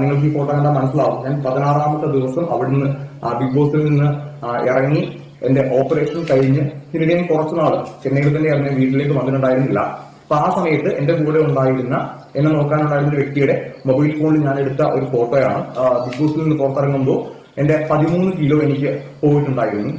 നിങ്ങൾക്ക് ഈ ഫോട്ടോ കണ്ടാൽ മനസ്സിലാവും. ഞാൻ പതിനാറാമത്തെ ദിവസം അവിടുന്ന് ബിഗ് ബോസിൽ നിന്ന് ഇറങ്ങി എന്റെ ഓപ്പറേഷൻ കഴിഞ്ഞ് പിന്നീട് ഞാൻ കുറച്ചു നാൾ ചെന്നൈയിൽ വീട്ടിലേക്ക് വന്നിട്ടുണ്ടായിരുന്നില്ല. അപ്പൊ ആ സമയത്ത് എന്റെ കൂടെ ഉണ്ടായിരുന്ന എന്നെ നോക്കാനുണ്ടായിരുന്ന വ്യക്തിയുടെ മൊബൈൽ ഫോണിൽ ഞാൻ എടുത്ത ഒരു ഫോട്ടോയാണ് ബിഗ് ബോസിൽ നിന്ന് പുറത്തിറങ്ങുമ്പോൾ എന്റെ പതിമൂന്ന് കിലോ എനിക്ക് പോയിട്ടുണ്ടായിരുന്നു.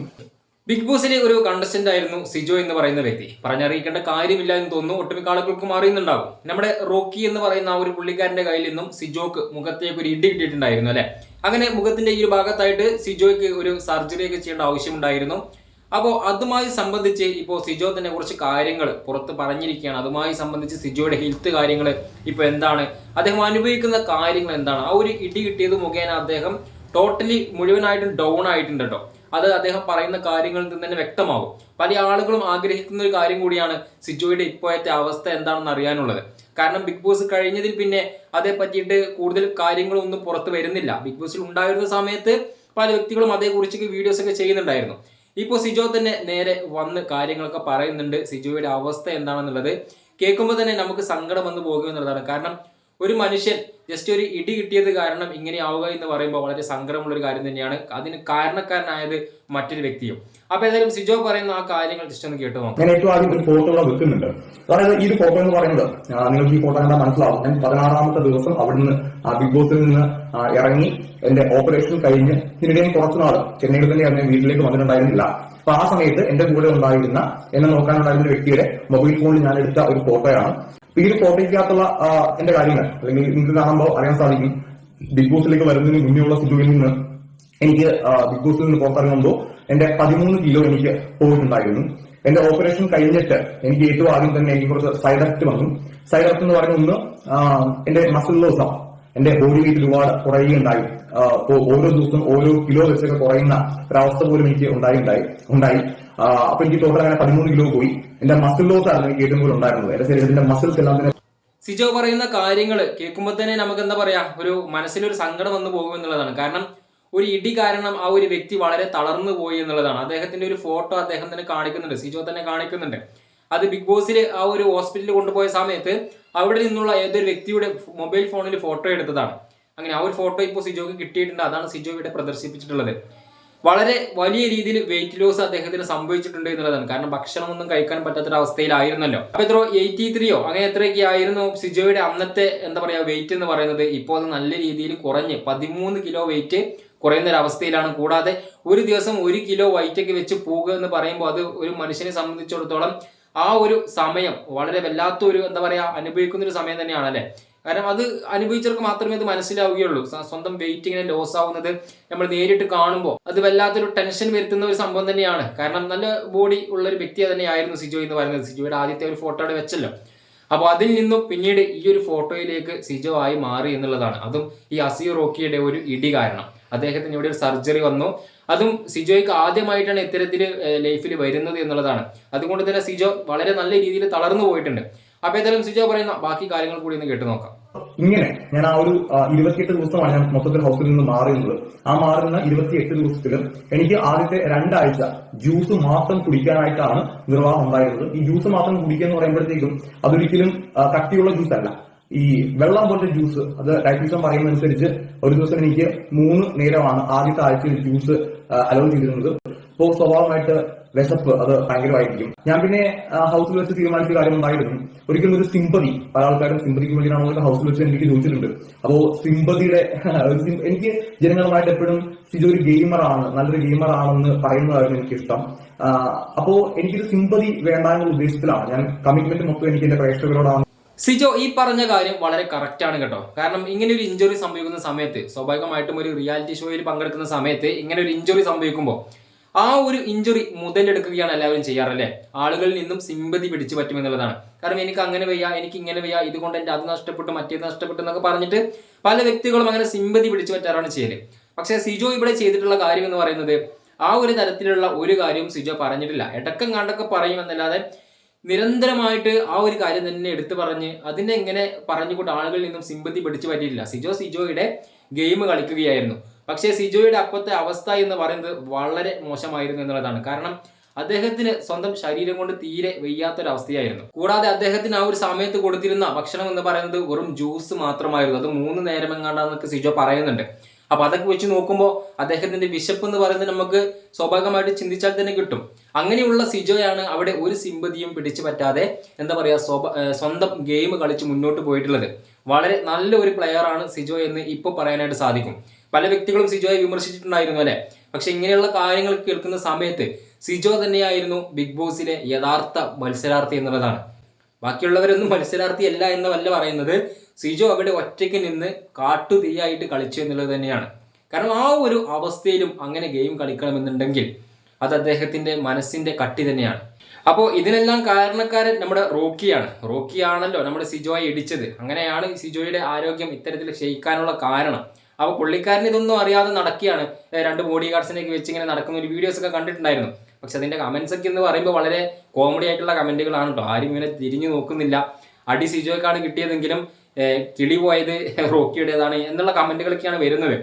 ബിഗ് ബോസിലെ ഒരു കണ്ടസ്റ്റന്റ് ആയിരുന്നു സിജോ എന്ന് പറയുന്ന വ്യക്തി. പറഞ്ഞറിയിക്കേണ്ട കാര്യമില്ല എന്ന് തോന്നുന്നു. ഒട്ടുമിക്ക ആളുകൾക്കും അറിയുന്നുണ്ടാവും. നമ്മുടെ റോക്കി എന്ന് പറയുന്ന ആ ഒരു പുള്ളിക്കാരന്റെ കയ്യിൽ നിന്നും സിജോക്ക് മുഖത്തേക്ക് ഒരു ഇടി കിട്ടിയിട്ടുണ്ടായിരുന്നു അല്ലെ? അങ്ങനെ മുഖത്തിന്റെ ഈ ഒരു ഭാഗത്തായിട്ട് സിജോയ്ക്ക് ഒരു സർജറി ഒക്കെ ചെയ്യേണ്ട ആവശ്യമുണ്ടായിരുന്നു. അപ്പോൾ അതുമായി സംബന്ധിച്ച് ഇപ്പോൾ സിജോ തന്നെ കുറച്ച് കാര്യങ്ങൾ പുറത്ത് പറഞ്ഞിരിക്കുകയാണ്. അതുമായി സംബന്ധിച്ച് സിജോയുടെ ഹെൽത്ത് കാര്യങ്ങൾ ഇപ്പോൾ എന്താണ്? അദ്ദേഹം അനുഭവിക്കുന്ന കാര്യങ്ങൾ എന്താണ്? ആ ഒരു ഇടി കിട്ടിയത് മുഖേന അദ്ദേഹം ടോട്ടലി മുഴുവനായിട്ടും ഡൗൺ ആയിട്ടുണ്ട് കേട്ടോ. അത് അദ്ദേഹം പറയുന്ന കാര്യങ്ങളിൽ നിന്ന് തന്നെ വ്യക്തമാകും. പല ആളുകളും ആഗ്രഹിക്കുന്ന ഒരു കാര്യം കൂടിയാണ് സിജോയുടെ ഇപ്പോഴത്തെ അവസ്ഥ എന്താണെന്ന് അറിയാനുള്ളത്. കാരണം ബിഗ് ബോസ് കഴിഞ്ഞതിൽ പിന്നെ അതേ പറ്റിയിട്ട് കൂടുതൽ കാര്യങ്ങളൊന്നും പുറത്ത് വരുന്നില്ല. ബിഗ് ബോസിൽ ഉണ്ടായിരുന്ന സമയത്ത് പല വ്യക്തികളും അതേക്കുറിച്ച് വീഡിയോസ് ഒക്കെ ചെയ്യുന്നുണ്ടായിരുന്നു. ഇപ്പോൾ സിജോ തന്നെ നേരെ വന്ന് കാര്യങ്ങളൊക്കെ പറയുന്നുണ്ട്. സിജോയുടെ അവസ്ഥ എന്താണെന്നുള്ളത് കേൾക്കുമ്പോൾ തന്നെ നമുക്ക് സങ്കടം വന്നു പോകുമെന്നുള്ളതാണ്. കാരണം ഒരു മനുഷ്യൻ ജസ്റ്റ് ഒരു ഇടി കിട്ടിയത് കാരണം ഇങ്ങനെ ആവുക എന്ന് പറയുമ്പോൾ വളരെ സങ്കടമുള്ള ഒരു കാര്യം തന്നെയാണ്. അതിന് കാരണക്കാരനായത് മറ്റൊരു വ്യക്തിയും. അപ്പൊ ഏതായാലും സിജോ പറയുന്ന ആ കാര്യങ്ങൾ ജസ്റ്റ് ഒന്ന് കേട്ടു ഞാൻ ഏറ്റവും ആദ്യം ഒരു ഫോട്ടോ ഇവിടെ വെക്കുന്നുണ്ട്. അതായത് ഈ ഫോട്ടോ എന്ന് പറയുന്നത് നിങ്ങൾക്ക് ഈ ഫോട്ടോ കണ്ടാൽ മനസ്സിലാവും. ഞാൻ പതിനാറാമത്തെ ദിവസം അവിടുന്ന് ബിഗ് ബോസിൽ നിന്ന് ഇറങ്ങി എന്റെ ഓപ്പറേഷൻ കഴിഞ്ഞ് പിന്നീട് കുറച്ചുനാൾ കുറച്ചു നാൾ ചെന്നൈയിൽ തന്നെ ഞാൻ വീട്ടിലേക്ക് വന്നിട്ടുണ്ടായിരുന്നില്ല. അപ്പൊ ആ സമയത്ത് എന്റെ കൂടെ ഉണ്ടായിരുന്ന എന്നെ നോക്കാനുണ്ടായിരുന്ന വ്യക്തിയുടെ മൊബൈൽ ഫോണിൽ ഞാൻ എടുത്ത ഒരു ഫോട്ടോയാണ് അപ്പൊ കോട്ടയ്ക്കകത്തുള്ള എന്റെ കാര്യങ്ങൾ അല്ലെങ്കിൽ നിങ്ങൾക്ക് കാണുമ്പോൾ അറിയാൻ സാധിക്കും. ബിഗ് ബോസിലേക്ക് വരുന്നതിന് മുന്നേയുള്ള സിജുവിൽ നിന്ന് എനിക്ക് ബിഗ് ബോസിൽ നിന്ന് പുറത്തിറങ്ങുമ്പോൾ എന്റെ പതിമൂന്ന് കിലോ എനിക്ക് പോയിട്ടുണ്ടായിരുന്നു. എന്റെ ഓപ്പറേഷൻ കഴിഞ്ഞിട്ട് എനിക്ക് ഏറ്റവും ആദ്യം തന്നെ എനിക്ക് കുറച്ച് സൈഡ് എഫക്ട് വന്നു. സൈഡ് എഫക്ട് എന്ന് പറയുന്ന ഒന്ന് എന്റെ മസിൽ ലോസം എന്റെ ബോഡി വെയിറ്റ് ഒരുപാട് കുറയുകയുണ്ടായി. ഓരോ ദിവസം ഓരോ കിലോ വെച്ചൊക്കെ കുറയുന്ന ഒരവസ്ഥ പോലും എനിക്ക് ഉണ്ടായി ഉണ്ടായി. അപ്പൊ എനിക്ക് ടോട്ടൽ അങ്ങനെ പതിമൂന്ന് കിലോ പോയി. എന്റെ മസിൽ ലോസ് ആയിരുന്നു എനിക്ക് ഏറ്റവും കൂടുതൽ ഉണ്ടായിരുന്നത്. എന്റെ ശരീരത്തിന്റെ മസിൽസ് എല്ലാം തന്നെ സിജോ പറയുന്ന കാര്യങ്ങൾ കേൾക്കുമ്പോൾ തന്നെ നമുക്ക് എന്താ പറയാ ഒരു മനസ്സിലൊരു സങ്കടം വന്നു പോകും എന്നുള്ളതാണ്. കാരണം ഒരു ഇടി കാരണം ആ ഒരു വ്യക്തി വളരെ തളർന്നു പോയി എന്നുള്ളതാണ്. അദ്ദേഹത്തിന്റെ ഒരു ഫോട്ടോ അദ്ദേഹം തന്നെ കാണിക്കുന്നുണ്ട്. സിജോ തന്നെ കാണിക്കുന്നുണ്ട്. അത് ബിഗ് ബോസിൽ ആ ഒരു ഹോസ്പിറ്റലിൽ കൊണ്ടുപോയ സമയത്ത് അവിടെ നിന്നുള്ള ഏതൊരു വ്യക്തിയുടെ മൊബൈൽ ഫോണിൽ ഫോട്ടോ എടുത്തതാണ്. അങ്ങനെ ആ ഒരു ഫോട്ടോ ഇപ്പോൾ സിജോക്ക് കിട്ടിയിട്ടുണ്ട്. അതാണ് സിജോ ഇവിടെ പ്രദർശിപ്പിച്ചിട്ടുള്ളത്. വളരെ വലിയ രീതിയിൽ വെയിറ്റ് ലോസ് അദ്ദേഹത്തിന് സംഭവിച്ചിട്ടുണ്ട് എന്നുള്ളതാണ്. കാരണം ഭക്ഷണമൊന്നും കഴിക്കാൻ പറ്റാത്തൊരു അവസ്ഥയിലായിരുന്നല്ലോ അപ്പൊ എത്രയോ എയ്റ്റി ത്രീയോ അങ്ങനെ എത്രയൊക്കെ ആയിരുന്നു സിജോയുടെ അന്നത്തെ എന്താ പറയാ വെയിറ്റ് എന്ന് പറയുന്നത്. ഇപ്പോൾ അത് നല്ല രീതിയിൽ കുറഞ്ഞ് പതിമൂന്ന് കിലോ വെയിറ്റ് കുറയുന്ന ഒരു അവസ്ഥയിലാണ് കൂടാതെ ഒരു ദിവസം ഒരു കിലോ ഒക്കെ വെച്ച് പോകുക എന്ന് പറയുമ്പോൾ അത് ഒരു മനുഷ്യനെ സംബന്ധിച്ചിടത്തോളം ആ ഒരു സമയം വളരെ വല്ലാത്ത ഒരു എന്താ പറയാ അനുഭവിക്കുന്ന ഒരു സമയം തന്നെയാണ് അല്ലെ കാരണം അത് അനുഭവിച്ചവർക്ക് മാത്രമേ അത് മനസ്സിലാവുകയുള്ളൂ. സ്വന്തം വെയിറ്റ് ഇങ്ങനെ ലോസ് ആവുന്നത് നമ്മൾ നേരിട്ട് കാണുമ്പോൾ അത് വല്ലാത്തൊരു ടെൻഷൻ വരുത്തുന്ന ഒരു സംഭവം തന്നെയാണ്. കാരണം നല്ല ബോഡി ഉള്ള ഒരു വ്യക്തി തന്നെയായിരുന്നു സിജോ എന്ന് പറയുന്നത്. സിജോയുടെ ആദ്യത്തെ ഒരു ഫോട്ടോ അവിടെ വെച്ചല്ലോ. അപ്പോൾ അതിൽ നിന്നും പിന്നീട് ഈ ഒരു ഫോട്ടോയിലേക്ക് സിജോ ആയി മാറി എന്നുള്ളതാണ്. അതും ഈ അസിയോ റോക്കിയുടെ ഒരു ഇടി കാരണം. അദ്ദേഹത്തിന് ഇവിടെ ഒരു സർജറി വന്നു. അതും സിജോയ്ക്ക് ആദ്യമായിട്ടാണ് ഇത്തരത്തിൽ ലൈഫിൽ വരുന്നത് എന്നുള്ളതാണ്. അതുകൊണ്ട് തന്നെ സിജോ വളരെ നല്ല രീതിയിൽ തളർന്നു പോയിട്ടുണ്ട്. അപ്പൊ സിജോ പറയുന്ന ബാക്കി കാര്യങ്ങൾ കൂടി ഒന്ന് കേട്ടു നോക്കാം. ഇങ്ങനെ ഞാൻ ആ ഒരു ഇരുപത്തിയെട്ട് ദിവസമാണ് ഞാൻ മൊത്തത്തിൽ ഹൗസിൽ നിന്ന് മാറിയത് ആ മാറുന്ന ഇരുപത്തിയെട്ട് ദിവസത്തിൽ എനിക്ക് ആദ്യത്തെ രണ്ടാഴ്ച ജ്യൂസ് മാത്രം കുടിക്കാനായിട്ടാണ് നിർവാഹം ഉണ്ടായിരുന്നത്. ഈ ജ്യൂസ് മാത്രം കുടിക്കുക എന്ന് പറയുമ്പോഴത്തേക്കും അതൊരിക്കലും കട്ടിയുള്ള ജ്യൂസ് അല്ല. ഈ വെള്ളം പോലത്തെ ജ്യൂസ് അത് ഡയറ്റീഷ്യൻ പറയുന്നതനുസരിച്ച് ഒരു ദിവസം എനിക്ക് മൂന്ന് നേരമാണ് ആദ്യത്തെ ആഴ്ചയിൽ ജ്യൂസ് അലോ ചെയ്തിരുന്നത്. അപ്പോൾ സ്വാഭാവികമായിട്ട് വിശപ്പ് അത് ഭയങ്കരമായിരിക്കും. ഞാൻ പിന്നെ ഹൗസിൽ വെച്ച് തീരുമാനിച്ച കാര്യം ഉണ്ടായിരുന്നു. ഒരിക്കലും ഒരു സിമ്പതി പല ആൾക്കാരും സിമ്പതിക്ക് വേണ്ടിയിട്ടാണോ ഹൗസിൽ വെച്ച് എനിക്ക് ചോദിച്ചിട്ടുണ്ട്. അപ്പോ സിമ്പതിയുടെ എനിക്ക് ജനങ്ങളുമായിട്ട് എപ്പോഴും സിജോ ഒരു ഗെയിമറാണ് നല്ലൊരു ഗെയിമറാണെന്ന് പറയുന്നതായിരുന്നു എനിക്ക് ഇഷ്ടം അപ്പോ എനിക്കൊരു സിമ്പതി വേണ്ട എന്നുള്ള ഉദ്ദേശത്തിലാണ്. ഞാൻ കമ്മിറ്റ്മെന്റ് മൊത്തം എനിക്ക് എന്റെ പ്രേക്ഷകരോടാണ്. സിജോ ഈ പറഞ്ഞ കാര്യം വളരെ കറക്റ്റ് ആണ് കേട്ടോ. കാരണം ഇങ്ങനെ ഒരു ഇഞ്ചുറി സംഭവിക്കുന്ന സമയത്ത് സ്വാഭാവികമായിട്ടും ഒരു റിയാലിറ്റി ഷോയിൽ പങ്കെടുക്കുന്ന സമയത്ത് ഇങ്ങനെ ഒരു ഇഞ്ചുറി സംഭവിക്കുമ്പോൾ ആ ഒരു ഇഞ്ചുറി മുതലെടുക്കുകയാണ് എല്ലാവരും ചെയ്യാറല്ലേ? ആളുകളിൽ നിന്നും സിമ്പതി പിടിച്ചു പറ്റുമെന്നുള്ളതാണ്. കാരണം എനിക്ക് അങ്ങനെ വയ്യ എനിക്ക് ഇങ്ങനെ വയ്യ ഇതുകൊണ്ട് എന്റെ അത് നഷ്ടപ്പെട്ടു മറ്റേത് നഷ്ടപ്പെട്ടു എന്നൊക്കെ പറഞ്ഞിട്ട് പല വ്യക്തികളും അങ്ങനെ സിമ്പതി പിടിച്ചു പറ്റാറാണ് ചെയ്യൽ. പക്ഷേ സിജോ ഇവിടെ ചെയ്തിട്ടുള്ള കാര്യം എന്ന് പറയുന്നത് ആ ഒരു തരത്തിലുള്ള ഒരു കാര്യവും സിജോ പറഞ്ഞിട്ടില്ല. ഇടക്കം കണ്ടൊക്കെ പറയുമെന്നല്ലാതെ നിരന്തരമായിട്ട് ആ ഒരു കാര്യം തന്നെ എടുത്തു പറഞ്ഞ് അതിനെ എങ്ങനെ പറഞ്ഞുകൊണ്ട് ആളുകളിൽ നിന്നും സിമ്പതി പിടിച്ചു പറ്റിയിട്ടില്ല. സിജോ സിജോയുടെ ഗെയിം കളിക്കുകയായിരുന്നു. പക്ഷേ സിജോയുടെ അപ്പത്തെ അവസ്ഥ എന്ന് പറയുന്നത് വളരെ മോശമായിരുന്നു എന്നുള്ളതാണ്. കാരണം അദ്ദേഹത്തിന് സ്വന്തം ശരീരം കൊണ്ട് തീരെ വയ്യാത്തൊരവസ്ഥയായിരുന്നു. കൂടാതെ അദ്ദേഹത്തിന് ആ ഒരു സമയത്ത് കൊടുത്തിരുന്ന ഭക്ഷണം എന്ന് പറയുന്നത് വെറും ജ്യൂസ് മാത്രമായിരുന്നു. അത് മൂന്ന് നേരം എങ്ങാണ്ടാന്നൊക്കെ സിജോ പറയുന്നുണ്ട്. അപ്പൊ അതൊക്കെ വെച്ച് നോക്കുമ്പോൾ അദ്ദേഹത്തിന്റെ വിശപ്പ് എന്ന് പറയുന്നത് നമുക്ക് സ്വാഭാവികമായിട്ട് ചിന്തിച്ചാൽ തന്നെ കിട്ടും. അങ്ങനെയുള്ള സിജോയാണ് അവിടെ ഒരു സിമ്പതിയും പിടിച്ചു പറ്റാതെ എന്താ പറയാ സ്വഭ- സ്വന്തം ഗെയിം കളിച്ച് മുന്നോട്ട് പോയിട്ടുള്ളത്. വളരെ നല്ല ഒരു പ്ലെയർ ആണ് സിജോ എന്ന് ഇപ്പോൾ പറയാനായിട്ട് സാധിക്കും. പല വ്യക്തികളും സിജോയെ വിമർശിച്ചിട്ടുണ്ടായിരുന്നു അല്ലെ? പക്ഷെ ഇങ്ങനെയുള്ള കാര്യങ്ങൾ കേൾക്കുന്ന സമയത്ത് സിജോ തന്നെയായിരുന്നു ബിഗ് ബോസിലെ യഥാർത്ഥ മത്സരാർത്ഥി എന്നുള്ളതാണ്. ബാക്കിയുള്ളവരൊന്നും മത്സരാർത്ഥി മത്സരാർത്ഥിയല്ല എന്നല്ല പറയുന്നത് സിജോ അവിടെ ഒറ്റയ്ക്ക് നിന്ന് കാട്ടുതീയായിട്ട് കളിച്ചു എന്നുള്ളത് തന്നെയാണ്. കാരണം ആ ഒരു അവസ്ഥയിലും അങ്ങനെ ഗെയിം കളിക്കണമെന്നുണ്ടെങ്കിൽ അത് അദ്ദേഹത്തിന്റെ മനസ്സിന്റെ കട്ടി തന്നെയാണ്. അപ്പോൾ ഇതിനെല്ലാം കാരണക്കാരൻ നമ്മുടെ റോക്കിയാണ്. റോക്കിയാണല്ലോ നമ്മുടെ സിജോയെ ഇടിച്ചത്. അങ്ങനെയാണ് സിജോയുടെ ആരോഗ്യം ഇത്തരത്തിൽ ക്ഷയിക്കാനുള്ള കാരണം. അപ്പോൾ പുള്ളിക്കാരൻ ഇതൊന്നും അറിയാതെ നടക്കുകയാണ്. രണ്ട് ബോഡി ഗാർഡ്സിനെയൊക്കെ വെച്ച് ഇങ്ങനെ നടക്കുന്ന ഒരു വീഡിയോസ് ഒക്കെ കണ്ടിട്ടുണ്ടായിരുന്നു. പക്ഷെ അതിന്റെ കമന്റ്സ് ഒക്കെ എന്ന് പറയുമ്പോൾ വളരെ കോമഡി ആയിട്ടുള്ള കമന്റുകളാണ് കേട്ടോ ആരും ഇങ്ങനെ തിരിഞ്ഞു നോക്കുന്നില്ല. അടി സിജോയ്ക്കാണ് കിട്ടിയതെങ്കിലും കിളി പോയത് റോക്കിയുടേതാണ് എന്നുള്ള കമന്റുകളൊക്കെയാണ് വരുന്നത്.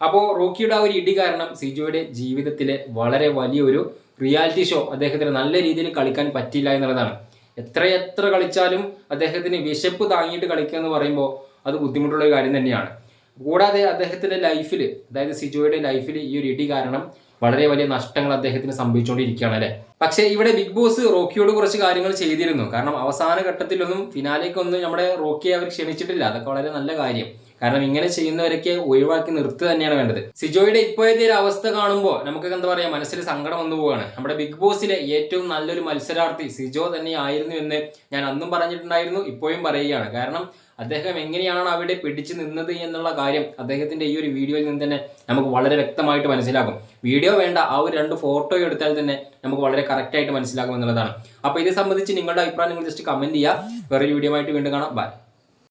അപ്പോൾ റോക്കിയുടെ ആ ഒരു ഇടി കാരണം സിജോയുടെ ജീവിതത്തിലെ വളരെ വലിയൊരു റിയാലിറ്റി ഷോ അദ്ദേഹത്തിന് നല്ല രീതിയിൽ കളിക്കാൻ പറ്റില്ല എന്നുള്ളതാണ്. എത്രയെത്ര കളിച്ചാലും അദ്ദേഹത്തിന് വിശപ്പ് താങ്ങിയിട്ട് കളിക്കുക എന്ന് പറയുമ്പോൾ അത് ബുദ്ധിമുട്ടുള്ള ഒരു കാര്യം തന്നെയാണ്. കൂടാതെ അദ്ദേഹത്തിന്റെ ലൈഫിൽ അതായത് സിജോയുടെ ലൈഫിൽ ഈ ഒരു ഇടി കാരണം വളരെ വലിയ നഷ്ടങ്ങൾ അദ്ദേഹത്തിന് സംഭവിച്ചുകൊണ്ടിരിക്കുകയാണ് അല്ലെ? പക്ഷേ ഇവിടെ ബിഗ് ബോസ് റോക്കിയോട് കുറച്ച് കാര്യങ്ങൾ ചെയ്തിരുന്നു. കാരണം അവസാന ഘട്ടത്തിലൊന്നും ഫിനാലേക്കൊന്നും നമ്മുടെ റോക്കിയെ അവർ ക്ഷണിച്ചിട്ടില്ല. അതൊക്കെ വളരെ നല്ല കാര്യം. കാരണം ഇങ്ങനെ ചെയ്യുന്നവരൊക്കെ ഒഴിവാക്കി നിർത്തുക തന്നെയാണ് വേണ്ടത്. സിജോയുടെ ഇപ്പോഴത്തെ ഒരു അവസ്ഥ കാണുമ്പോൾ നമുക്ക് എന്താ പറയാ മനസ്സിൽ സങ്കടം വന്നു പോവുകയാണ് നമ്മുടെ ബിഗ് ബോസിലെ ഏറ്റവും നല്ലൊരു മത്സരാർത്ഥി സിജോ തന്നെ ആയിരുന്നു എന്ന് ഞാൻ അന്നും പറഞ്ഞിട്ടുണ്ടായിരുന്നു ഇപ്പോഴും പറയുകയാണ്. കാരണം അദ്ദേഹം എങ്ങനെയാണ് അവിടെ പിടിച്ചു നിന്നത് എന്നുള്ള കാര്യം അദ്ദേഹത്തിന്റെ ഈ ഒരു വീഡിയോയിൽ നിന്ന് തന്നെ നമുക്ക് വളരെ വ്യക്തമായിട്ട് മനസ്സിലാകും. വീഡിയോ വേണ്ട ആ ഒരു രണ്ട് ഫോട്ടോ എടുത്താൽ തന്നെ നമുക്ക് വളരെ കറക്റ്റ് ആയിട്ട് മനസ്സിലാകും എന്നുള്ളതാണ്. അപ്പൊ ഇത് സംബന്ധിച്ച് നിങ്ങളുടെ അഭിപ്രായം നിങ്ങൾ ജസ്റ്റ് കമന്റ് ചെയ്യുക വേറൊരു വീഡിയോ ആയിട്ട് വീണ്ടും കാണാം. ബൈ